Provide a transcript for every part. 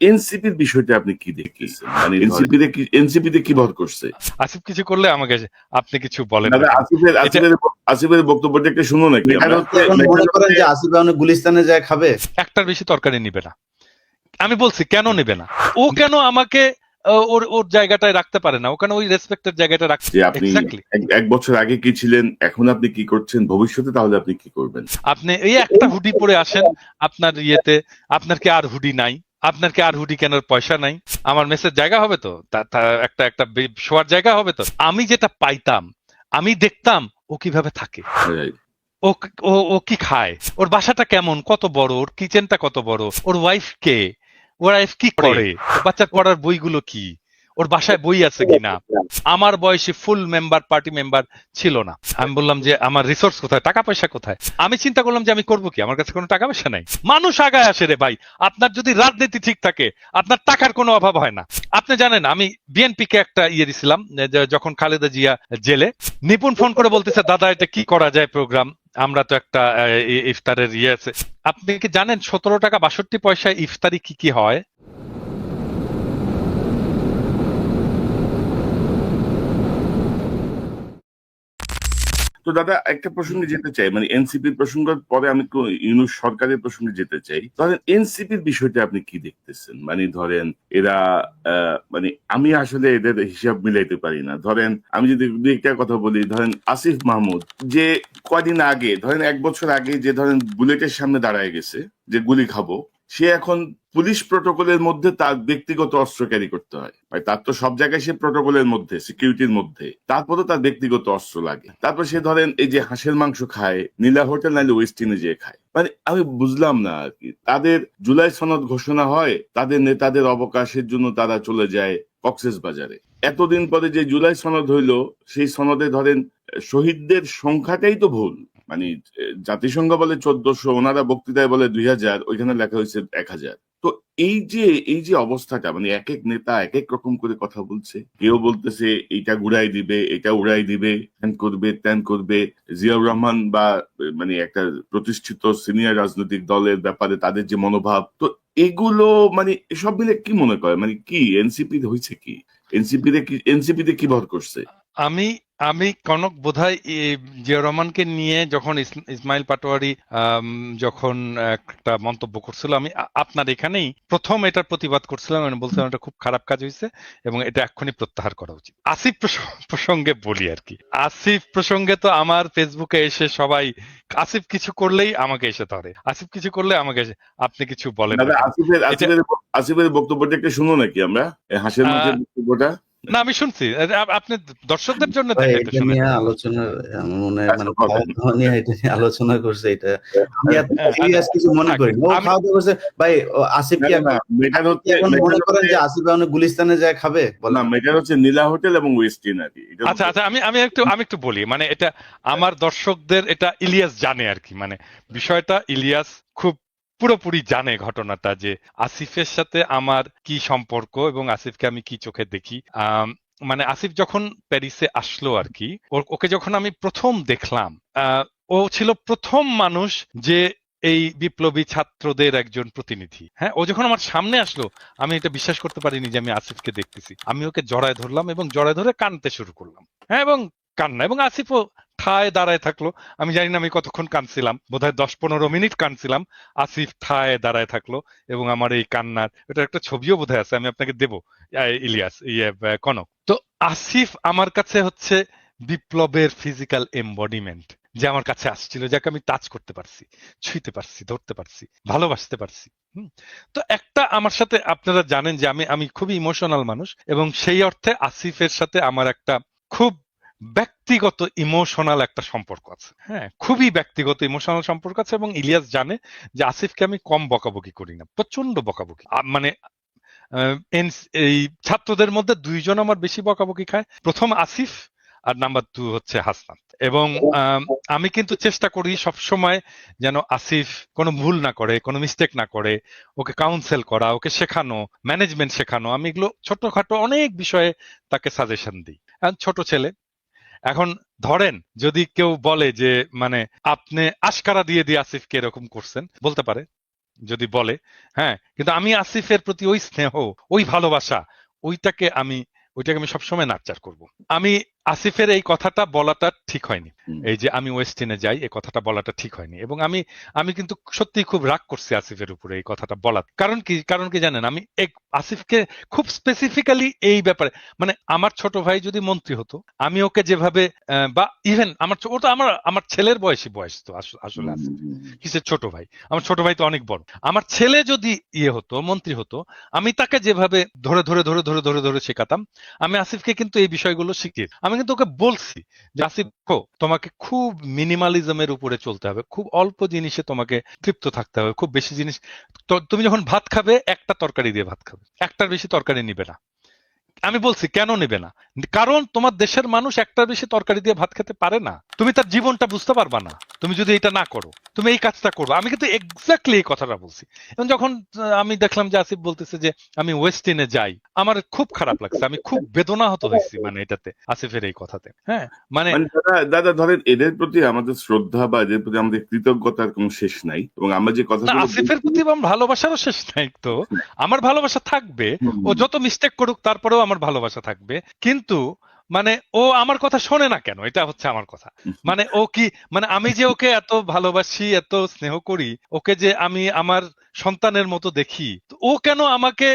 এনসিপির বিষয়টা আপনি কি দেখতেছেন? মানে এনসিপি তে কি এনসিপি তে কি ভর করছে? আসিফ কিছু করলে আমাকে আপনি কিছু বলেন না আসিফের আসিফের আসিফের বক্তব্যটা একটু শুনো নাকি এখন মনে করেন যে আসিফ অনেক গুলিস্তানে যায় খাবে? একটার বেশি তরকারি নিবে না। আমি বলছি কেন নেবে না? ও কেন আমাকে ওর ওর জায়গাটায় রাখতে পারে না? ও কেন ওই রেসপেক্টের জায়গাটা রাখতে যে আপনি এক- এক বছর আগে কি ছিলেন এখন আপনি কি করছেন ভবিষ্যতে তাহলে আপনি কি করবেন? আপনি এই একটা হুডি পরে আসেন আপনার ইয়েতে আপনার কি আর হুডি নাই? আপনার কি আর হুডি কেনার পয়সা নাই। আমার মেসের জায়গা হবে তো? একটা একটা শোয়ার জায়গা হবে তো? আমি যেটা পাইতাম আমি দেখতাম ও কীভাবে থাকে? ও ও ও কি খায়? ওর বাসাটা কেমন? কত বড়? ওর কিচেনটা কত বড়? ওর ওয়াইফ কে? ওর ওয়াইফ কি করে? বাচ্চা বাচ্চার পড়ার বইগুলো কি? ওর বাসায় বই আছে কিনা আমার বয়সে ফুল মেম্বার পার্টি মেম্বার ছিল না। আমি বললাম যে, আমার রিসোর্স কোথায়? টাকা পয়সা কোথায়? আমি চিন্তা করলাম যে, আমি করব কি? আমার কাছে কোনো টাকা পয়সা নাই? মানুষ আগায় আসে রে ভাই। আপনার যদি রাজনীতি ঠিক থাকে, আপনার টাকার কোনো অভাব হয় না। আপনি জানেন, আমি বিএনপি কে একটা ইয়ে দিছিলাম যখন খালেদা জিয়া জেলে, নিপুণ ফোন করে বলতেছে, দাদা, এটা কি করা যায় প্রোগ্রাম আমরা তো একটা ইফতারের ইয়ে আছে। আপনি কি জানেন, সতেরো টাকা বাষট্টি পয়সায় ইফতারি কি কি হয়? তো দাদা একটা প্রসঙ্গে যেতে চাই। মানে এনসিপির প্রসঙ্গের পরে আমি ইউনুস সরকারের প্রসঙ্গে যেতে চাই। ধরেন এনসিপির বিষয়টা আপনি কি দেখতেছেন? মানে ধরেন এরা আহ, মানে আমি আসলে এদের হিসাব মিলাইতে পারি না। ধরেন আমি যদি দু একটা কথা বলি ধরেন আসিফ মাহমুদ যে কদিন আগে ধরেন এক বছর আগে যে ধরেন বুলেটের সামনে দাঁড়ায় গেছে যে গুলি খাব সে এখন পুলিশ প্রটোকলের মধ্যে তার ব্যক্তিগত অস্ত্র ক্যারি করতে হয়। তার তো সব জায়গায় সে প্রটোকলের মধ্যে, সিকিউরিটির মধ্যে। তারপরেও তার ব্যক্তিগত অস্ত্র লাগে। তারপর সে ধরেন এই যে হাঁসের মাংস খায়, নীলা হোটেল নাইলে ওয়েস্টিনে যেয়ে খায়। মানে আমি বুঝলাম না আর কি। তাদের জুলাই সনদ ঘোষণা হয়, তাদের নেতাদের অবকাশের জন্য তারা চলে যায় কক্সেস বাজারে। এতদিন পরে যে জুলাই সনদ হইল, সেই সনদে ধরেন শহীদদের সংখ্যাটাই তো ভুল। মানে জাতিসংঘ বলে চোদ্দশো, ওনারা বক্তৃতায় বলে দুই হাজার, ওইখানে লেখা হয়েছে এক হাজার। তো এই যে এই যে অবস্থাটা মানে এক এক নেতা এক এক রকম করে কথা বলছে, কেউ বলতেছে এইটা ঘুরাই দিবে, এটা উড়াই দিবে হ্যান করবে, ত্যান করবে, জিয়াউর রহমান বা মানে একটা প্রতিষ্ঠিত সিনিয়র রাজনৈতিক দলের ব্যাপারে তাদের যে মনোভাব, তো এগুলো মানে সব মিলে কি মনে করে? মানে কি এনসিপি হয়েছে কি? এনসিপি তে কি এনসিপি তে কি ভর করছে? আমি আমি কনক বোধহয় জিয়া রহমানকে নিয়ে যখন ইসমাইল পাটোয়ারি যখন একটা মন্তব্য করছিল আমি আপনার এখানেই প্রথম এটার প্রতিবাদ করছিলাম আমি বলছিলাম এটা খুব খারাপ কাজ হয়েছে এবং এটা এক্ষুনি প্রত্যাহার করা উচিত। আসিফ প্রসঙ্গে বলি আর কি। আসিফ প্রসঙ্গে তো আমার ফেসবুকে এসে সবাই আসিফ কিছু করলেই আমাকে এসে ধরে। আসিফ কিছু করলে আমাকে এসে আপনি কিছু বলেন। না আসিফের আসিফের আসিফের বক্তব্যটা একটু শুনো নাকি আমরা? হাসির বক্তব্যটা। না আমি শুনছি। আপনি দর্শকদের জন্য এটা নিয়ে আলোচনা মনে আচ্ছা, মানে খাওয়া নিয়ে এটা নিয়ে আলোচনা করছে এটা। আমি হ্যাঁ, সিরিয়াস কিছু মনে করি না। খাওয়া দাওয়া করছে। ভাই আসিফ কি এখন এখন মনে করেন যে আসিফ অনেক গুলিস্তানে যায় খাবে? না মেটার হচ্ছে নীলা হোটেল এবং ওয়েস্টিন আর কি। আচ্ছা আচ্ছা আমি আমি একটু আমি একটু বলি মানে এটা আমার দর্শকদের এটা ইলিয়াস জানে আর কি। মানে বিষয়টা ইলিয়াস খুব পুরোপুরি জানে ঘটনাটা যে আসিফের সাথে আমার কি সম্পর্ক এবং আসিফকে আমি কি চোখে দেখি। মানে আসিফ যখন প্যারিসে আসলো আর কি ওকে যখন আমি প্রথম দেখলাম ও ছিল প্রথম মানুষ যে এই বিপ্লবী ছাত্রদের একজন প্রতিনিধি। হ্যাঁ ও যখন আমার সামনে আসলো, আমি এটা বিশ্বাস করতে পারিনি যে আমি আসিফকে দেখতেছি। আমি ওকে জড়ায় ধরলাম এবং জড়ায় ধরে কানতে শুরু করলাম। হ্যাঁ এবং কান্না, এবং আসিফও ঠায় দাঁড়ায় থাকল। আমি জানি না আমি কতক্ষণ কানছিলাম বোধহয় দশ পনেরো মিনিট কানছিলাম আসিফ ঠায় দাঁড়ায় থাকল এবং আমার এই কান্নার এটা একটা ছবিও বোধহয় আছে, আমি আপনাকে দেবো। ইলিয়াস ইয়ে কনক। তো আসিফ আমার কাছে হচ্ছে বিপ্লবের ফিজিক্যাল এম্বডিমেন্ট যে আমার কাছে আসছিল, যাকে আমি টাচ করতে পারছি, ছুঁইতে পারছি, ধরতে পারছি, ভালোবাসতে পারছি। তো একটা আমার সাথে আপনারা জানেন যে আমি আমি খুবই ইমোশনাল মানুষ এবং সেই অর্থে আসিফের সাথে আমার একটা খুব ব্যক্তিগত ইমোশনাল একটা সম্পর্ক আছে। হ্যাঁ। খুবই ব্যক্তিগত ইমোশনাল সম্পর্ক আছে এবং ইলিয়াস জানে যে আসিফকে আমি কম বকাবকি করি না প্রচণ্ড বকাবকি। মানে এই ছাত্রদের মধ্যে দুইজন আমার বেশি বকাবকি খায় প্রথম আসিফ আর নাম্বার টু হচ্ছে হাসনাত। এবং আমি কিন্তু চেষ্টা করি সব সময় যেন আসিফ কোনো ভুল না করে কোনো মিস্টেক না করে ওকে কাউন্সেল করা ওকে শেখানো ম্যানেজমেন্ট শেখানো। আমি এগুলো ছোটখাটো অনেক বিষয়ে তাকে সাজেশন দিই। ছোট ছেলে এখন ধরেন, যদি কেউ বলে যে মানে আপনি আশকারা দিয়ে দিয়ে আসিফকে এরকম করছেন, বলতে পারে, যদি বলে হ্যাঁ কিন্তু আমি আসিফের প্রতি ওই স্নেহ, ওই ভালোবাসা, ওইটাকে আমি ওইটাকে আমি সবসময় নাচার করব। আমি আসিফের এই কথাটা বলাটা ঠিক হয়নি। এই যে আমি ওয়েস্টিনে যাই এই কথাটা বলাটা ঠিক হয়নি। এবং আমি আমি কিন্তু সত্যি খুব রাগ করছি আসিফের উপরে এই কথাটা বলা কারণ কি কারণ কি জানেন আমি এক- আসিফকে খুব স্পেসিফিক্যালি এই ব্যাপারে মানে আমার ছোট ভাই যদি মন্ত্রী হতো আমি ওকে যেভাবে বা ইভেন আমার ছো- ওটা আমার আমার ছেলের বয়সী বয়স তো আসলে আসিফ। কিসের ছোট ভাই? আমার ছোট ভাই তো অনেক বড়। আমার ছেলে যদি ইয়ে হতো মন্ত্রী হতো আমি তাকে যেভাবে ধরে ধরে ধরে ধরে ধরে ধরে শেখাতাম আমি আসিফকে কিন্তু এই বিষয়গুলো শিখিয়ে আমি কিন্তু ওকে বলছি যে, আসিফ তোমাকে খুব মিনিমালিজমের উপরে চলতে হবে। খুব অল্প জিনিসে তোমাকে তৃপ্ত থাকতে হবে। খুব বেশি জিনিস তুমি যখন ভাত খাবে, একটা তরকারি দিয়ে ভাত খাবে। একটার বেশি তরকারি নিবে না। আমি বলছি কেন নেবে না? কারণ তোমার দেশের মানুষ একটার বেশি তরকারি দিয়ে ভাত খেতে পারে না। তুমি তার জীবনটা বুঝতে পারবা না। তুমি যদি এটা না করো তুমি এই কাজটা করবে। আমি কিন্তু এক্স্যাক্টলি এই কথাটা বলছি। এবং যখন আমি দেখলাম যে আসিফ বলতেছে যে আমি ওয়েস্টিনে যাই আমার খুব খারাপ লাগছে। আমি খুব বেদনাহত হয়েছি মানে এটাতে আসিফের এই কথাতে। হ্যাঁ মানে মানে দাদা দাদা ধরেন এদের প্রতি আমাদের শ্রদ্ধা বা এদের প্রতি আমাদের কৃতজ্ঞতার কোনো শেষ নাই। এবং আমরা যে কথা আসিফের প্রতি আমার ভালোবাসারও শেষ নাই তো। আমার ভালোবাসা থাকবে। ও যত মিস্টেক করুক তারপরেও আমার ভালোবাসা থাকবে। কিন্তু মানে ও আমার কথা শোনে না কেন? এটা হচ্ছে আমার কথা। মানে ও কি মানে আমি যে ওকে এত ভালোবাসি এত স্নেহ করি ওকে যে আমি আমার সন্তানের মতো দেখি ও কেন আমাকে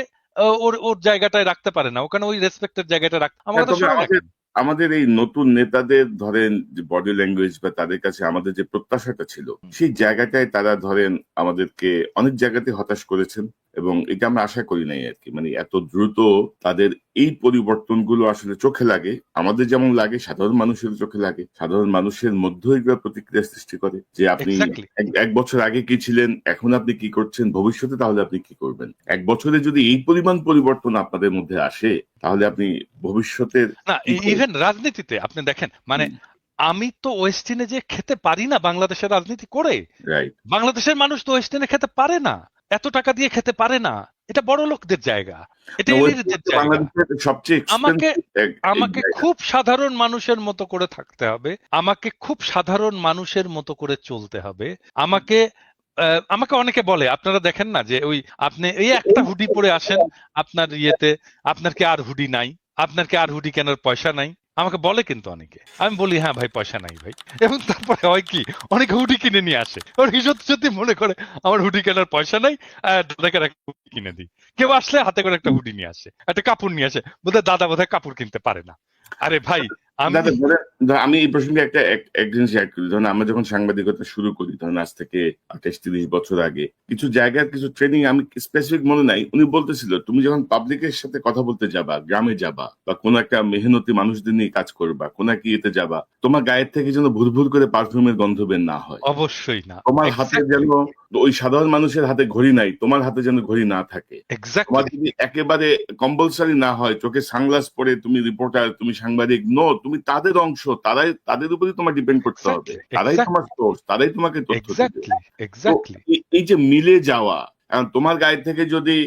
ওর ওর জায়গাটায় রাখতে পারে না? ও কেন ওই রেসপেক্টের জায়গাটা রাখতে আমার কথা শোনে না? আমাদের এই নতুন নেতাদের ধরেন যে বডি ল্যাঙ্গুয়েজ বা তাদের কাছে আমাদের যে প্রত্যাশাটা ছিল সেই জায়গাটায় তারা ধরেন আমাদেরকে অনেক জায়গাতে হতাশ করেছেন। এবং এটা আমরা আশা করি নাই আর কি। মানে এত দ্রুত তাদের এই পরিবর্তনগুলো আসলে চোখে লাগে। আমাদের যেমন লাগে সাধারণ মানুষের চোখে লাগে। সাধারণ মানুষের এগুলো প্রতিক্রিয়া সৃষ্টি করে যে আপনি এক- বছর আগে কি ছিলেন এখন আপনি কি করছেন ভবিষ্যতে তাহলে আপনি কি করবেন? এক বছরে যদি এই পরিমাণ পরিবর্তন আপনাদের মধ্যে আসে তাহলে আপনি ভবিষ্যতের না ইভেন রাজনীতিতে আপনি দেখেন মানে আমি তো ওয়েস্টিনে যে খেতে পারি না বাংলাদেশের রাজনীতি করে। বাংলাদেশের মানুষ তো ওয়েস্টার্নে খেতে পারে না। এত টাকা দিয়ে খেতে পারে না। এটা বড় লোকদের জায়গা। এটা এলিটদের জায়গা। আমাকে আমাকে খুব সাধারণ মানুষের মতো করে থাকতে হবে। আমাকে খুব সাধারণ মানুষের মতো করে চলতে হবে। আমাকে আহ, আমাকে অনেকে বলে আপনারা দেখেন না যে ওই আপনি এই একটা হুডি পরে আসেন আপনার ইয়েতে আপনার কি আর হুডি নাই? আপনার কি আর হুডি কেনার পয়সা নাই? আমাকে বলে কিন্তু অনেকে। আমি বলি হ্যাঁ ভাই, পয়সা নাই ভাই। এবং তারপরে হয় কি, অনেকে হুডি কিনে নিয়ে আসে। ওর সত্যি সত্যি মনে করে, আমার হুডি কেনার পয়সা নাই দাদাকে একটা হুডি কিনে দিই। কেউ আসলে হাতে করে একটা হুডি নিয়ে আসে, একটা কাপড় নিয়ে আসে। বোধহয় দাদা বোধহয় কাপড় কিনতে পারে না। আরে ভাই আমি এই প্রসঙ্গে একটা এক- এক জিনিস ধরেন আমরা যখন সাংবাদিকতা শুরু করি ধরেন আজ থেকে আঠাশ তিরিশ বছর আগে কিছু জায়গার কিছু ট্রেনিং আমি স্পেসিফিক মনে নাই। উনি বলতেছিল তুমি যখন পাবলিকের সাথে কথা বলতে যাবা গ্রামে যাবা বা কোনো একটা মেহনতি মানুষদের নিয়ে কাজ করবা কোন একটা ইয়েতে যাবা তোমার গায়ের থেকে যেন ভুর ভুর করে পারফিউমের গন্ধ বের না হয়। অবশ্যই না। তোমার হাতে যেন ওই সাধারণ মানুষের হাতে ঘড়ি নাই তোমার হাতে যেন ঘড়ি না থাকে। তোমার যদি একেবারে কম্পালসারি না হয় চোখে সানগ্লাস পরে তুমি রিপোর্টার তুমি সাংবাদিক নো তুমি তাদের অংশ তারাই তাদের উপরে তোমার ডিপেন্ড করতে হবে। তারাই তোমার সোর্স তারাই তোমাকে তথ্য এই যে মিলে যাওয়া তোমার গায়ে থেকে যদি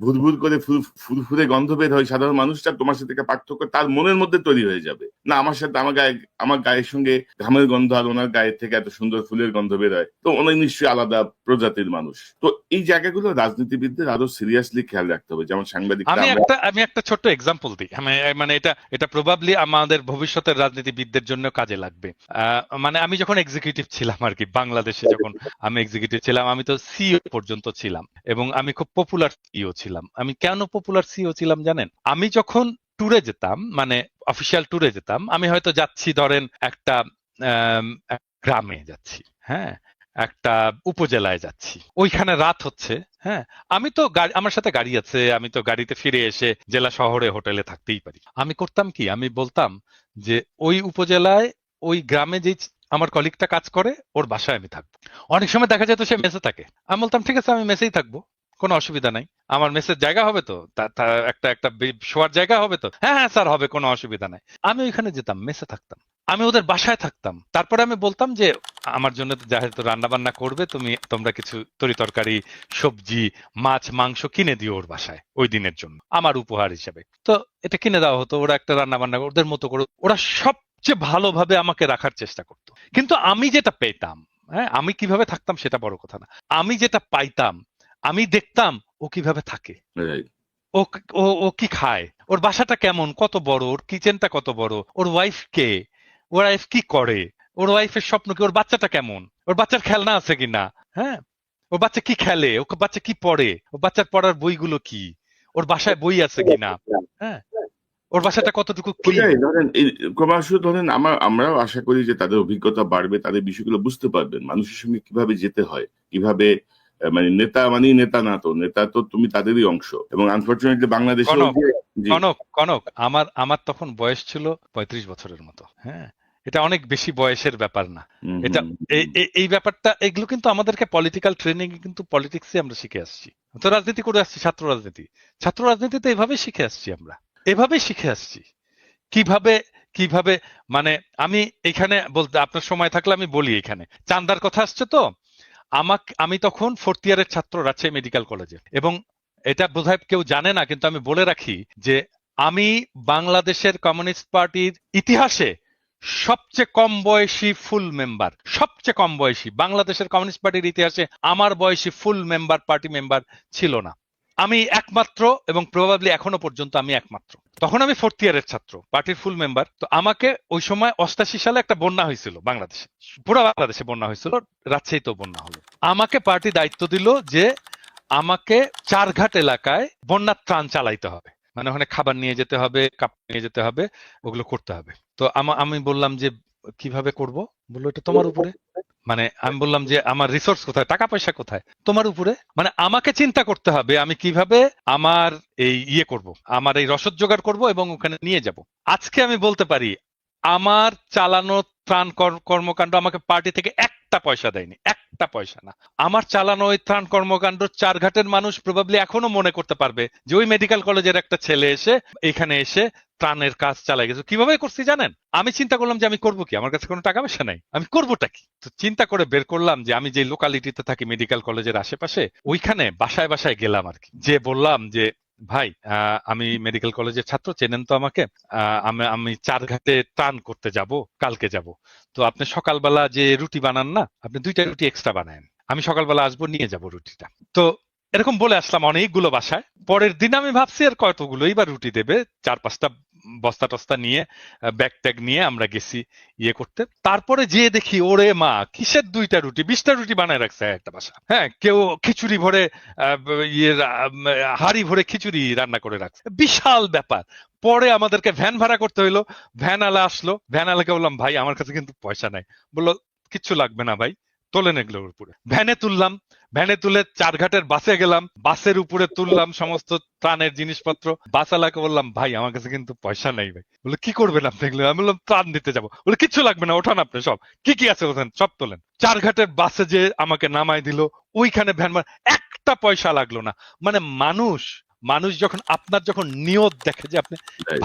ভুরভুর করে ফুর- ফুরফুরে গন্ধ বের হয় সাধারণ মানুষটা তোমার সাথে পার্থক্য তার মনের মধ্যে তৈরি হয়ে যাবে। না আমার সাথে আমার গায়ে আমার গায়ের সঙ্গে ঘামের গন্ধ আর ওনার গায়ের থেকে এত সুন্দর ফুলের গন্ধ বের হয় তো ওনার নিশ্চয়ই আলাদা প্রজাতির মানুষ। তো এই জায়গাগুলো রাজনীতিবিদদের আরও সিরিয়াসলি খেয়াল রাখতে হবে যেমন সাংবাদিক আমি একটা আমি একটা ছোট্ট এক্সাম্পল দিই। মানে এটা এটা প্রবাবলি আমাদের ভবিষ্যতের রাজনীতিবিদদের জন্য কাজে লাগবে। আহ, মানে আমি যখন এক্সিকিউটিভ ছিলাম আর কি বাংলাদেশে যখন আমি এক্সিকিউটিভ ছিলাম আমি তো সিও পর্যন্ত ছিলাম। এবং আমি খুব পপুলার সিও ছিলাম। আমি কেন পপুলার সিও ছিলাম জানেন? আমি যখন ট্যুরে যেতাম মানে অফিসিয়াল ট্যুরে যেতাম, আমি হয়তো যাচ্ছি ধরেন একটা গ্রামে যাচ্ছি হ্যাঁ? একটা উপজেলায় যাচ্ছি। ওইখানে রাত হচ্ছে হ্যাঁ? আমি তো আমার সাথে গাড়ি আছে, আমি তো গাড়িতে ফিরে এসে জেলা শহরে, হোটেলে থাকতেই পারি। আমি করতাম কি? আমি বলতাম যে ওই উপজেলায়, ওই গ্রামে যে আমার কলিগটা কাজ করে, ওর বাসায় আমি থাকব। অনেক সময় দেখা যেত সে মেসে থাকে। আমি বলতাম, ঠিক আছে, আমি মেসেই থাকব। কোনো অসুবিধা নাই। আমার মেসের জায়গা হবে তো? তা- তা- একটা একটা শোয়ার জায়গা হবে তো? হ্যাঁ হ্যাঁ স্যার, হবে, কোনো অসুবিধা নাই। আমি ওইখানে যেতাম মেসে থাকতাম। আমি ওদের বাসায় থাকতাম। তারপরে আমি বলতাম যে, আমার জন্য তো যেহেতু রান্না বান্না করবে, তুমি, তোমরা কিছু তরি তরকারি, সবজি, মাছ, মাংস কিনে দিও ওর বাসায়, ওই দিনের জন্য, আমার উপহার হিসাবে। তো এটা কিনে দেওয়া হতো, ওরা একটা রান্না বান্না ওদের মতো করে, ওরা সবচেয়ে ভালোভাবে আমাকে রাখার চেষ্টা করতো। কিন্তু আমি যেটা পেতাম হ্যাঁ আমি কীভাবে থাকতাম সেটা বড় কথা না। আমি যেটা পাইতাম আমি দেখতাম ও কীভাবে থাকে। ও ও কি খায়? ওর বাসাটা কেমন? কত বড়? ওর কিচেনটা কত বড়? ওর ওয়াইফ কে? ওর ওয়াইফ কি করে? ওর ওয়াইফের স্বপ্ন কি? ওর বাচ্চাটা কেমন? ওর বাচ্চার খেলনা আছে কিনা হ্যাঁ? ওর বাচ্চা কি খেলে? ও বাচ্চা কি পড়ে? ওর বাচ্চার পড়ার বইগুলো কি? ওর বাসায় বই আছে কিনা হ্যাঁ? ওর বাসাটা কতটুকু? ধরেন ক্রমশ ধরেন আমার আমরাও আশা করি যে তাদের অভিজ্ঞতা বাড়বে তাদের বিষয়গুলো বুঝতে পারবেন। মানুষের সঙ্গে কীভাবে যেতে হয়? কীভাবে মানে নেতা মানে নেতা না তো নেতা তো তুমি তাদেরই অংশ। এবং আনফর্চুনেটলি বাংলাদেশে কনক, কনক আমার আমার তখন বয়স ছিল পঁয়ত্রিশ বছরের মতো হ্যাঁ? এটা অনেক বেশি বয়সের ব্যাপার না। এটা এই ব্যাপারটা এগুলো কিন্তু আমাদেরকে পলিটিক্যাল ট্রেনিং কিন্তু পলিটিক্সে আমরা শিখে আসছি। তো রাজনীতি করে আসছি ছাত্র রাজনীতি। ছাত্র রাজনীতিতে এভাবে শিখে আসছি আমরা। এভাবেই শিখে আসছি। কীভাবে কীভাবে মানে আমি এখানে বলতে আপনার সময় থাকলে আমি বলি এখানে। চান্দার কথা আসছে তো আমাকে আমি তখন ফোর্থ ইয়ারের ছাত্র রাজশাহী মেডিকেল কলেজে এবং এটা বোধহয় কেউ জানে না, কিন্তু আমি বলে রাখি যে আমি বাংলাদেশের কমিউনিস্ট পার্টির ইতিহাসে সবচেয়ে কম বয়সী ফুল মেম্বার সবচেয়ে কম বয়সী, বাংলাদেশের কমিউনিস্ট পার্টির ইতিহাসে আমার বয়সী ফুল মেম্বার পার্টি মেম্বার ছিল না। আমি একমাত্র এবং প্রবাবলি এখনও পর্যন্ত আমি একমাত্র। তখন আমি ফোর্থ ইয়ারের ছাত্র পার্টির ফুল মেম্বার তো আমাকে ওই সময় অষ্টাশি সালে একটা বন্যা হয়েছিল বাংলাদেশে। পুরো বাংলাদেশে বন্যা হয়েছিল, রাজশাহীতেও বন্যা হলো। আমাকে পার্টি দায়িত্ব দিল যে আমাকে চারঘাট এলাকায় বন্যার ত্রাণ চালাইতে হবে। মানে ওখানে খাবার নিয়ে যেতে হবে কাপড় নিয়ে যেতে হবে, ওগুলো করতে হবে। তো আমি বললাম যে, কীভাবে করব? বলল, এটা তোমার উপরে। মানে আমি বললাম যে, আমার রিসোর্স কোথায়? টাকা পয়সা কোথায়? তোমার উপরে? মানে আমাকে চিন্তা করতে হবে, আমি কীভাবে আমার এই ইয়ে করব, আমার এই রসদ জোগাড় করব এবং ওখানে নিয়ে যাব। আজকে আমি বলতে পারি, আমার চালানো ত্রাণ কর- কর্মকাণ্ড আমাকে পার্টি থেকে একটা পয়সা দেয়নি একটা পয়সা না। আমার চালানো ওই ত্রাণ কর্মকাণ্ড চারঘাটের মানুষ প্রবাবলি এখনও মনে করতে পারবে যে ওই মেডিকেল কলেজের একটা ছেলে এসে, এখানে এসে ত্রাণের কাজ চালাই গেছে। কীভাবে করছি জানেন? আমি চিন্তা করলাম যে আমি করব কি? আমার কাছে কোনো টাকা পয়সা নাই। আমি করবোটা কি? তো চিন্তা করে বের করলাম যে আমি যে লোকালিটিতে থাকি মেডিকেল কলেজের আশেপাশে, ওইখানে বাসায় বাসায় গেলাম আর কি। যে বললাম যে ভাই আমি মেডিকেল কলেজের ছাত্র চেনেন তো আমাকে। আমি আমি চারঘাটে টান করতে যাব কালকে যাব। তো আপনি সকালবেলা যে রুটি বানান না আপনি দুইটা রুটি এক্সট্রা বানায়েন। আমি সকালবেলা আসব নিয়ে যাব রুটিটা। তো এরকম বলে আসলাম অনেকগুলো বাসায়। পরের দিন আমি ভাবছি আর কতগুলো এইবার রুটি দেবে? চার পাঁচটা বস্তা টস্তা নিয়ে ব্যাগ ট্যাগ নিয়ে আমরা গেছি ইয়ে করতে। তারপরে যেয়ে দেখি, ওরে মা, কিসের দুইটা রুটি? বিশটা রুটি বানায় রাখছে একটা বাসা। হ্যাঁ কেউ খিচুড়ি ভরে ইয়ে হাড়ি ভরে খিচুড়ি রান্না করে রাখছে। বিশাল ব্যাপার। পরে আমাদেরকে ভ্যান ভাড়া করতে হইল। ভ্যান আলা আসলো। ভ্যান আলাকে বললাম, ভাই, আমার কাছে কিন্তু পয়সা নাই। বলল, কিচ্ছু লাগবে না ভাই। তোলেন এগুলোর উপরে। ভ্যানে তুললাম, ভ্যানে তুলে চারঘাটের বাসে গেলাম, বাসের উপরে তুললাম সমস্ত ত্রাণের জিনিসপত্র। বাসালাকে বললাম, ভাই, আমার কাছে কিন্তু পয়সা নেই ভাই। বলে কি করবেন আপনি এগুলো? আমি বললাম, ত্রাণ দিতে যাব। বলে কিচ্ছু লাগবে না, ওঠান আপনি সব। কি কি আছে ওখানে সব তোলেন। চারঘাটের বাসে যে আমাকে নামাই দিল, ওইখানে ভ্যান একটা পয়সা লাগল না। মানে মানুষ মানুষ যখন আপনার যখন নিয়ত দেখে যে আপনি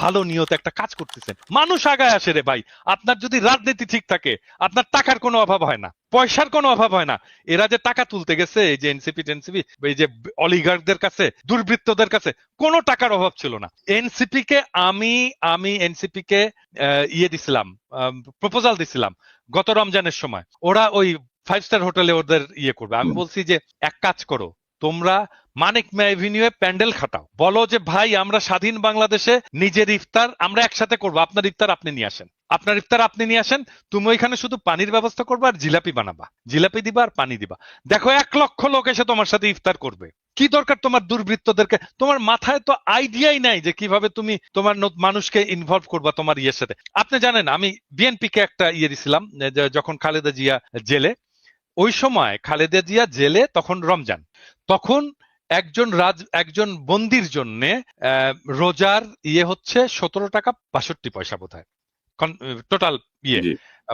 ভালো নিয়ত একটা কাজ করতেছেন মানুষ আগায় আসে রে ভাই। আপনার যদি রাজনীতি ঠিক থাকে আপনার টাকার কোনো অভাব হয় না পয়সার কোনো অভাব হয় না। এরা যে টাকা তুলতে গেছে এই যে এনসিপি টেনসিপি এই যে অলিগার্কদের কাছে দুর্বৃত্তদের কাছে কোনো টাকার অভাব ছিল না। এনসিপি কে আমি আমি এনসিপি কে ইয়ে দিছিলাম প্রপোজাল দিছিলাম গত রমজানের সময়। ওরা ওই ফাইভ স্টার হোটেলে ওদের ইয়ে করবে। আমি বলছি যে এক কাজ করো তোমরা মানিক এভিনিউয়ে প্যান্ডেল খাটাও। বলো যে, ভাই, আমরা স্বাধীন বাংলাদেশে নিজের ইফতার আমরা একসাথে করব। আপনার ইফতার আপনি নিয়ে আসেন। আপনার ইফতার আপনি নিয়ে আসেন, তুমি ওইখানে শুধু পানির ব্যবস্থা করবে আর জিলাপি বানাবা। জিলাপি দিবা আর পানি দিবা। দেখো, এক লক্ষ লোক এসে তোমার সাথে ইফতার করবে। কি দরকার তোমার দুর্বৃত্তদেরকে? তোমার মাথায় তো আইডিয়াই নাই যে কীভাবে তুমি তোমার মানুষকে ইনভলভ করবা তোমার ইয়ের সাথে। আপনি জানেন, আমি বিএনপি কে একটা ইয়ে দিছিলাম যখন খালেদা জিয়া জেলে ওই সময় খালেদা জিয়া জেলে তখন রমজান। তখন একজন রাজ একজন বন্দির জন্য রোজার ইয়ে হচ্ছে সতেরো টাকা বাষট্টি পয়সা বোধ হয় টোটাল ইয়ে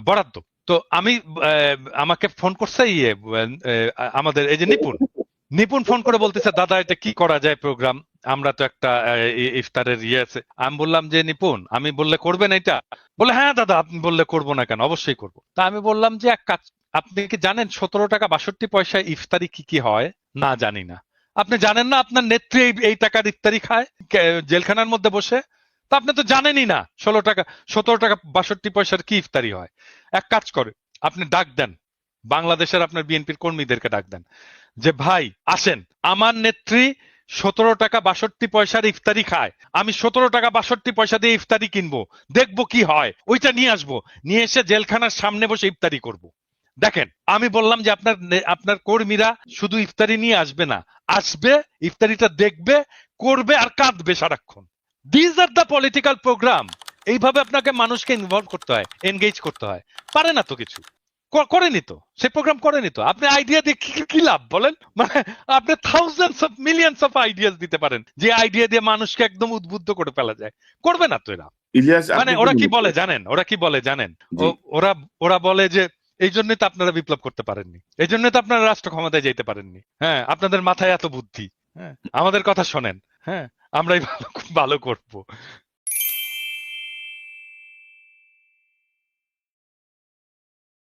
বরাদ্দ। তো আমি আমাকে ফোন করছে ইয়ে আমাদের এই যে নিপুণ। নিপুণ ফোন করে বলতেছে দাদা এটা কি করা যায় প্রোগ্রাম আমরা তো একটা ইফতারের ইয়ে আছে। আমি বললাম যে, নিপুণ, আমি বললে করবেন এটা বলে হ্যাঁ দাদা, আপনি বললে করব না কেন? অবশ্যই করব। তা আমি বললাম যে, এক কাজ, আপনি কি জানেন সতেরো টাকা বাষট্টি পয়সায় ইফতারি কি কি হয়? না, জানি না। আপনি জানেন না, আপনার নেত্রী এই- টাকার ইফতারি খায় জেলখানার মধ্যে বসে? তা আপনি তো জানেনই না, ষোলো টাকা, সতেরো টাকা বাষট্টি পয়সার কি ইফতারি হয়? এক কাজ করে, আপনি ডাক দেন। বাংলাদেশের আপনার বিএনপির কর্মীদেরকে ডাক দেন। যে, ভাই, আসেন। আমার নেত্রী সতেরো টাকা বাষট্টি পয়সার ইফতারি খায়। আমি সতেরো টাকা বাষট্টি পয়সা দিয়ে ইফতারি কিনবো। দেখব কি হয়। ওইটা নিয়ে আসব। নিয়ে এসে জেলখানার সামনে বসে ইফতারি করব। দেখেন, আমি বললাম যে আপনার আপনার কর্মীরা শুধু ইফতারি নিয়ে আসবে না। আসবে, ইফতারিটা দেখবে, করবে আর কাঁদবে সারাক্ষণ। These are the political program এইভাবে আপনাকে মানুষকে ইনভলভ করতে হয় এনগেজ করতে হয়। পারে না তো কিছু। করেনি তো। সে প্রোগ্রাম করেনি তো। আপনি আইডিয়া দিয়ে কি কি লাভ বলেন? মানে আপনি thousands of millions of ideas দিতে পারেন যে আইডিয়া দিয়ে মানুষকে একদম উদ্বুদ্ধ করে ফেলা যায়। করবে না তো এরা। মানে ওরা কি বলে জানেন? ওরা কি বলে জানেন? ওরা ওরা বলে যে এই জন্যই তো আপনারা বিপ্লব করতে পারেননি। এই জন্যই তো আপনারা রাষ্ট্র ক্ষমতায় যেতে পারেননি। হ্যাঁ আপনাদের মাথায় এত বুদ্ধি। হ্যাঁ আমাদের কথা শোনেন। হ্যাঁ আমরাই ভালো ভালো করব।